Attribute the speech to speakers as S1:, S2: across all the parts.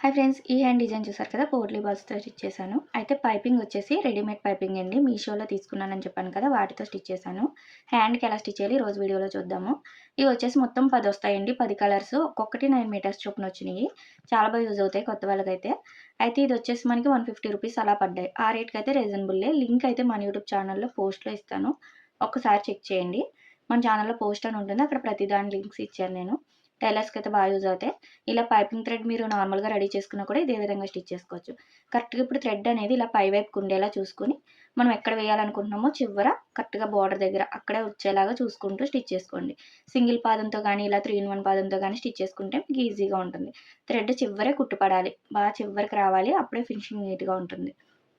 S1: Hi friends ఈ hand design చూసారు కదా? పోర్లీ బాల్స్తో స్టిచ్ చేశాను. అయితే పైపింగ్ వచ్చేసి రెడీమేడ్ పైపింగ్ అండి. మీషోలో తీసుకున్నానని చెప్పాను కదా వాటితో స్టిచ్ చేశాను. హ్యాండ్కి ఎలా స్టిచ్ చేయాలి రోజు వీడియోలో చూద్దాము. ఇవి వచ్చేసి మొత్తం పది వస్తాయండి. పది కలర్స్ ఒక్కొక్కటి నైన్ మీటర్స్ చొప్పున వచ్చినాయి. చాలా బాగా యూజ్ అవుతాయి కొత్త వాళ్ళకైతే. అయితే ఇది వచ్చేసి మనకి వన్ ఫిఫ్టీ రూపీస్ అలా పడ్డాయి. ఆ రేట్కి అయితే రీజనబుల్లే. లింక్ అయితే మన యూట్యూబ్ ఛానల్లో పోస్ట్లో ఇస్తాను. ఒక్కసారి చెక్ చేయండి. మన ఛానల్లో పోస్ట్ అని ఉంటుంది. అక్కడ ప్రతి దాని లింక్స్ ఇచ్చాను నేను. టైలర్స్కి అయితే బాగా యూజ్ అవుతాయి. ఇలా పైపింగ్ థ్రెడ్ మీరు నార్మల్గా రెడీ చేసుకున్నా కూడా ఇదే విధంగా స్టిచ్ చేసుకోవచ్చు. కరెక్ట్గా ఇప్పుడు థ్రెడ్ అనేది ఇలా పై వైపుకు ఉండేలా చూసుకుని మనం ఎక్కడ వేయాలనుకుంటున్నామో చివర కరెక్ట్గా బార్డర్ దగ్గర అక్కడే వచ్చేలాగా చూసుకుంటూ స్టిచ్ చేసుకోండి. సింగిల్ పాదంతో కానీ ఇలా త్రీ ఇన్ వన్ పాదంతో కానీ స్టిచ్ చేసుకుంటే మీకు ఈజీగా ఉంటుంది. థ్రెడ్ చివరే కుట్టుపడాలి. బాగా చివరికి రావాలి. అప్పుడే ఫినిషింగ్ నీట్గా ఉంటుంది.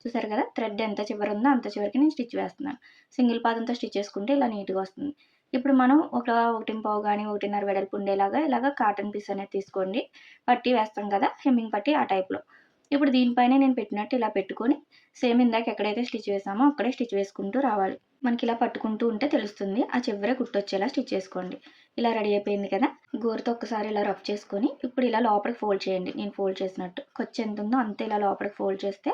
S1: చూసారు కదా? థ్రెడ్ ఎంత చివరి ఉందో అంత చివరికి నేను స్టిచ్ వేస్తున్నాను. సింగిల్ పాదంతో స్టిచ్ చేసుకుంటే ఇలా నీట్గా వస్తుంది. ఇప్పుడు మనం ఒక ఒకటి పావు కానీ ఒకటిన్నర వెడల్పు ఉండేలాగా ఇలాగ కాటన్ పీస్ అనేది తీసుకోండి. పట్టి వేస్తాం కదా హెమ్మింగ్ పట్టి ఆ టైప్లో ఇప్పుడు దీనిపైన నేను పెట్టినట్టు ఇలా పెట్టుకొని సేమ్ ఇందాక ఎక్కడైతే స్టిచ్ వేసామో అక్కడే స్టిచ్ వేసుకుంటూ రావాలి. మనకి ఇలా పట్టుకుంటూ ఉంటే తెలుస్తుంది ఆ చివరే కుట్టొచ్చేలా స్టిచ్ చేసుకోండి. ఇలా రెడీ అయిపోయింది కదా గోరుతో ఒక్కసారి ఇలా రఫ్ చేసుకొని ఇప్పుడు ఇలా లోపలికి ఫోల్డ్ చేయండి. నేను ఫోల్డ్ చేసినట్టు. ఖర్చు ఎంత ఉందో అంతే ఇలా లోపలికి ఫోల్డ్ చేస్తే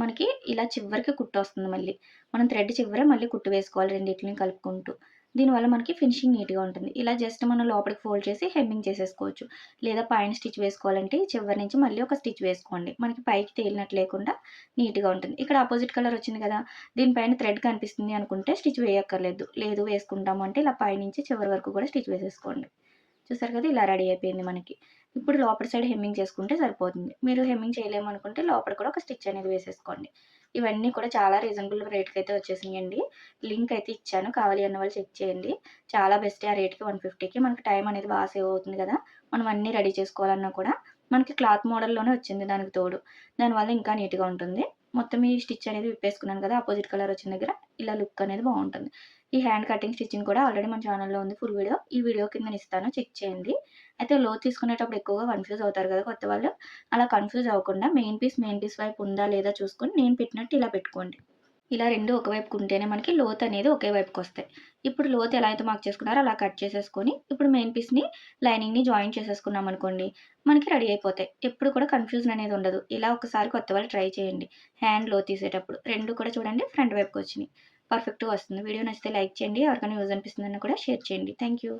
S1: మనకి ఇలా చివరికి కుట్టు వస్తుంది మళ్ళీ. మనం థ్రెడ్ చివరే మళ్ళీ కుట్టు వేసుకోవాలి రెండింటిని కలుపుకుంటూ. దీనివల్ల మనకి ఫినిషింగ్ నీట్గా ఉంటుంది. ఇలా జస్ట్ మనం లోపలికి ఫోల్డ్ చేసి హెమ్మింగ్ చేసేసుకోవచ్చు. లేదా పైన స్టిచ్ వేసుకోవాలంటే చివరి నుంచి మళ్ళీ ఒక స్టిచ్ వేసుకోండి. మనకి పైకి తేలినట్టు లేకుండా నీట్గా ఉంటుంది. ఇక్కడ ఆపోజిట్ కలర్ వచ్చింది కదా దీనిపైన థ్రెడ్ కనిపిస్తుంది అనుకుంటే స్టిచ్ వేయక్కర్లేదు. లేదు వేసుకుంటాము అంటే ఇలా పైనుంచి చివరి వరకు కూడా స్టిచ్ వేసేసుకోండి. చూసారు కదా ఇలా రెడీ అయిపోయింది మనకి. ఇప్పుడు లోపల సైడ్ హెమ్మింగ్ చేసుకుంటే సరిపోతుంది. మీరు హెమ్మింగ్ చేయలేము అనుకుంటే లోపల కూడా ఒక స్టిచ్ అనేది వేసేసుకోండి. ఇవన్నీ కూడా చాలా రీజనబుల్ రేట్కి అయితే వచ్చేసినాయండి. లింక్ అయితే ఇచ్చాను. కావాలి అన్న వాళ్ళు చెక్ చేయండి. చాలా బెస్ట్ ఆ రేట్కి వన్ ఫిఫ్టీకి. మనకి టైం అనేది బాగా సేవ్ అవుతుంది కదా. మనం అన్నీ రెడీ చేసుకోవాలన్నా కూడా మనకి క్లాత్ మోడల్లోనే వచ్చింది దానికి తోడు. దానివల్ల ఇంకా నీట్గా ఉంటుంది. మొత్తం ఈ స్టిచ్ అనేది విప్పేసుకున్నాను కదా ఆపోజిట్ కలర్ వచ్చిన దగ్గర ఇలా లుక్ అనేది బాగుంటుంది. ఈ హ్యాండ్ కటింగ్ స్టిచ్చింగ్ కూడా ఆల్రెడీ మన ఛానల్లో ఉంది ఫుల్ వీడియో ఈ వీడియో కింద ఇస్తాను చెక్ చేయండి. అయితే లో తీసుకునేటప్పుడు ఎక్కువగా కన్ఫ్యూజ్ అవుతారు కదా కొత్త వాళ్ళు. అలా కన్ఫ్యూజ్ అవ్వకుండా మెయిన్ పీస్ మెయిన్ పీస్ వైపు ఉందా లేదా చూసుకొని నేను పెట్టినట్టు ఇలా పెట్టుకోండి. ఇలా రెండు ఒకవైపుకు ఉంటేనే మనకి లోత్ అనేది ఒకే వైపుకి వస్తాయి ఇప్పుడు లోత్ ఎలా అయితే మార్క్ చేసుకున్నారో అలా కట్ చేసేసుకొని ఇప్పుడు మెయిన్ పీస్ని లైనింగ్ని జాయిన్ చేసేసుకున్నాం అనుకోండి మనకి రెడీ అయిపోతాయి. ఎప్పుడు కూడా కన్ఫ్యూజన్ అనేది ఉండదు. ఇలా ఒకసారి కొత్త వాళ్ళు ట్రై చేయండి. హ్యాండ్లో తీసేటప్పుడు. రెండు కూడా చూడండి ఫ్రంట్ వైపుకి వచ్చినాయి పర్ఫెక్ట్గా వస్తుంది. వీడియో నచ్చితే లైక్ చేయండి. ఎవరికైనా యూజ్ అనిపిస్తుందని కూడా షేర్ చేయండి. Thank you